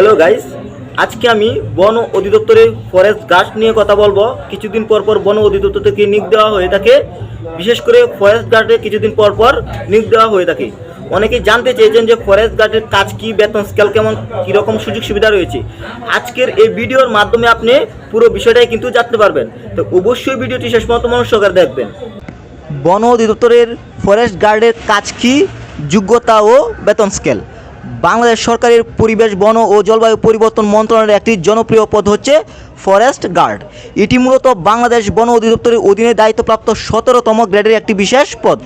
Hello guys আজকে আমি বন অধিদপ্তরের ফরেস্ট গার্ড নিয়ে কথা বলব। কিছুদিন পর পর বন অধিদপ্তর থেকে নিয়োগ দেওয়া হয়ে থাকে। বিশেষ করে ফরেস্ট গার্ডে কিছুদিন পর পর নিয়োগ দেওয়া হয়ে থাকে। অনেকেই জানতে চেয়েছেন যে ফরেস্ট গার্ডের কাজ কি, বেতন স্কেল কেমন, কীরকম সুযোগ সুবিধা রয়েছে। আজকের এই ভিডিওর মাধ্যমে আপনি পুরো বিষয়টাই কিন্তু জানতে পারবেন। তো অবশ্যই ভিডিওটি শেষ মতো সহকারে দেখবেন। বন অধিদপ্তরের ফরেস্ট গার্ডের কাজ কি, যোগ্যতা ও বেতন স্কেল বাংলাদেশ সরকারের পরিবেশ, বন ও জলবায়ু পরিবর্তন মন্ত্রণালয়ের একটি জনপ্রিয় পদ হচ্ছে ফরেস্ট গার্ড। এটি মূলত বাংলাদেশ বন অধিদপ্তরের অধীনে দায়িত্বপ্রাপ্ত সতেরোতম গ্রেডের একটি বিশেষ পদ।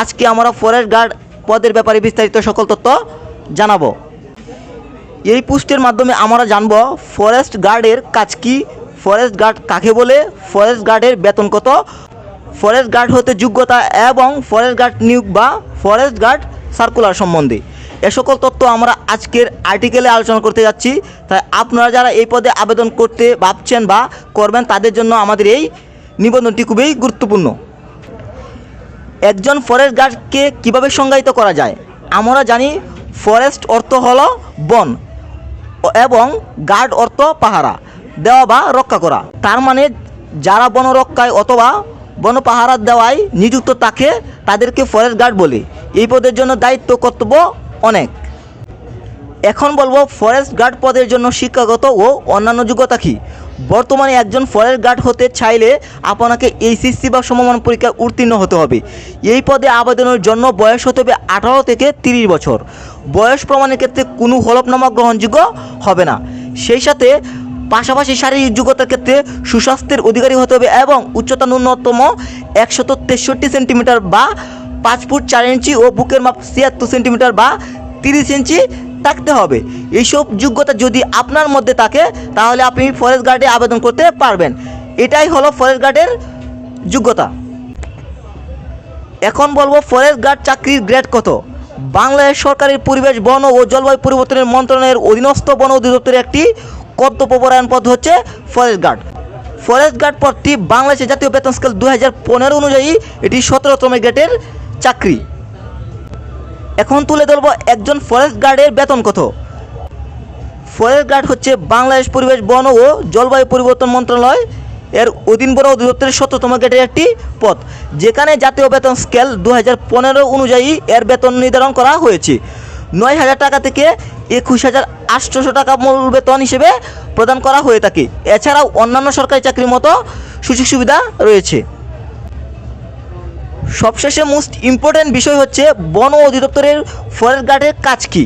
আজকে আমরা ফরেস্ট গার্ড পদের ব্যাপারে বিস্তারিত সকল তথ্য জানাব। এই পোস্টের মাধ্যমে আমরা জানব ফরেস্ট গার্ডের কাজ কি, ফরেস্ট গার্ড কাকে বলে, ফরেস্ট গার্ডের বেতন কত, ফরেস্ট গার্ড হতে যোগ্যতা এবং ফরেস্ট গার্ড নিয়োগ বা ফরেস্ট গার্ড সার্কুলার সম্বন্ধে। এ সকল তথ্য আমরা আজকের আর্টিকেলে আলোচনা করতে যাচ্ছি। তাই আপনারা যারা এই পদে আবেদন করতে ভাবছেন বা করবেন, তাদের জন্য আমাদের এই নিবন্ধনটি খুবই গুরুত্বপূর্ণ। একজন ফরেস্ট গার্ডকে কীভাবে সংজ্ঞায়িত করা যায়? আমরা জানি ফরেস্ট অর্থ হলো বন এবং গার্ড অর্থ পাহারা, দেওয়া বা রক্ষা করা। তার মানে যারা বন রক্ষায় অথবা বন পাহারা দেওয়ায় নিযুক্ত তাকে তাদেরকে ফরেস্ট গার্ড বলে। এই পদের জন্য দায়িত্ব, কর্তব্য অনেক। এখন বলব ফরেস্ট গার্ড পদের জন্য শিক্ষাগত ও অন্যান্য যোগ্যতা কী? বর্তমানে একজন ফরেস্ট গার্ড হতে চাইলে আপনাকে এইচএসসি বা সমমান পরীক্ষায় উত্তীর্ণ হতে হবে। এই পদে আবেদনের জন্য বয়স হতে হবে আঠারো থেকে তিরিশ বছর। বয়স প্রমাণের ক্ষেত্রে কোনো হলফনামা গ্রহণযোগ্য হবে না। সেই সাথে পাশাপাশি শারীরিক যোগ্যতার ক্ষেত্রে সুস্বাস্থ্যের অধিকারী হতে হবে এবং উচ্চতা ন্যূনতম একশত তেষট্টি সেন্টিমিটার বা পাঁচ ফুট চার ইঞ্চি ও বুকের মাপ ছিয়াত্তর সেন্টিমিটার বা তিরিশ ইঞ্চি থাকতে হবে। এইসব যোগ্যতা যদি আপনার মধ্যে থাকে, তাহলে আপনি ফরেস্ট গার্ডে আবেদন করতে পারবেন। এটাই হলো ফরেস্ট গার্ডের যোগ্যতা। এখন বলব ফরেস্ট গার্ড চাকরির গ্রেড কত? বাংলাদেশ সরকারের পরিবেশ, বন ও জলবায়ু পরিবর্তনের মন্ত্রণালয়ের অধীনস্থ বন অধিদপ্তরের একটি কর্তব্যপরায়ণ পদ হচ্ছে ফরেস্ট গার্ড ফরেস্ট গার্ড পদটি বাংলাদেশের জাতীয় বেতন স্কেল দু হাজার পনেরো অনুযায়ী এটি সতেরোতম গ্রেডের চাকরি। এখন তুলে ধরবো একজন ফরেস্ট গার্ডের বেতন কত। ফরেস্ট গার্ড হচ্ছে বাংলাদেশ পরিবেশ, বন ও জলবায়ু পরিবর্তন মন্ত্রণালয়। এর অধীন বন অধিদপ্তরের শততম গ্রেডের একটি পদ, যেখানে জাতীয় বেতন স্কেল দু হাজার পনেরো অনুযায়ী এর বেতন নির্ধারণ করা হয়েছে। নয় হাজার টাকা থেকে একুশ হাজার আটশোশো টাকা মূল বেতন হিসেবে প্রদান করা হয়ে থাকে। এছাড়াও অন্যান্য সরকারি চাকরির মতো সুযোগ সুবিধা রয়েছে। সবশেষে মোস্ট ইম্পর্ট্যান্ট বিষয় হচ্ছে বন অধিদপ্তরের ফরেস্ট গার্ডের কাজ কি?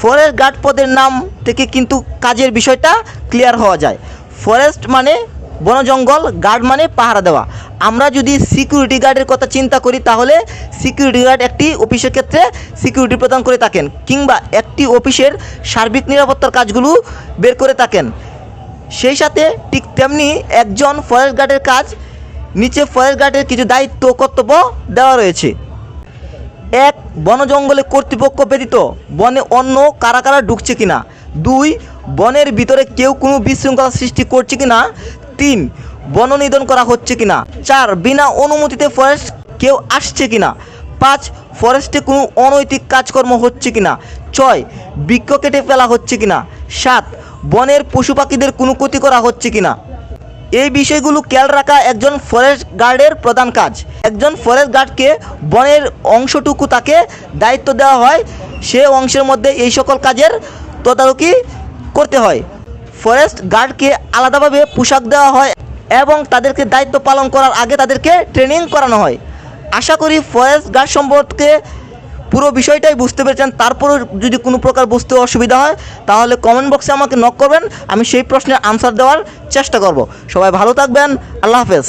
ফরেস্ট গার্ড পদের নাম থেকে কিন্তু কাজের বিষয়টা ক্লিয়ার হওয়া যায়। ফরেস্ট মানে বন জঙ্গল গার্ড মানে পাহারা দেওয়া। আমরা যদি সিকিউরিটি গার্ডের কথা চিন্তা করি, তাহলে সিকিউরিটি গার্ড একটি অফিসের ক্ষেত্রে সিকিউরিটি প্রদান করে থাকেন, কিংবা একটি অফিসের সার্বিক নিরাপত্তার কাজগুলো বের করে থাকেন। সেই সাথে ঠিক তেমনি একজন ফরেস্ট গার্ডের কাজ নিচে ফরেস্ট গার্ডের কিছু দায়িত্ব কর্তব্য দেওয়া রয়েছে। এক, বন জঙ্গলে কর্তৃপক্ষ ব্যতীত বনে অন্য কারা কারা ঢুকছে কিনা। দুই, বনের ভিতরে কেউ কোনো বিশৃঙ্খলা সৃষ্টি করছে কিনা। তিন, বন নিধন করা হচ্ছে কিনা। চার, বিনা অনুমতিতে ফরেস্ট কেউ আসছে কিনা। পাঁচ, ফরেস্টে কোনো অনৈতিক কাজকর্ম হচ্ছে কিনা। ছয়, বৃক্ষ কেটে ফেলা হচ্ছে কিনা। সাত, বনের পশু পাখিদের কোনো ক্ষতি করা হচ্ছে কিনা। এই বিষয়গুলো খেয়াল রাখা একজন ফরেস্ট গার্ডের প্রধান কাজ। একজন ফরেস্ট গার্ডকে বনের অংশটুকু তাকে দায়িত্ব দেওয়া হয়, সে অংশের মধ্যে এই সকল কাজের তদারকি করতে হয়। ফরেস্ট গার্ডকে আলাদাভাবে পোশাক দেওয়া হয় এবং তাদেরকে দায়িত্ব পালন করার আগে তাদেরকে ট্রেনিং করানো হয়। আশা করি ফরেস্ট গার্ড সম্পর্কে পুরো বিষয়টাই বুঝতে পেরেছেন, তারপরেও যদি কোনো প্রকার বুঝতে অসুবিধা হয়, তাহলে কমেন্ট বক্সে আমাকে নক করবেন, আমি সেই প্রশ্নের আনসার দেওয়ার চেষ্টা করব। সবাই ভালো থাকবেন, আল্লাহ হাফেজ।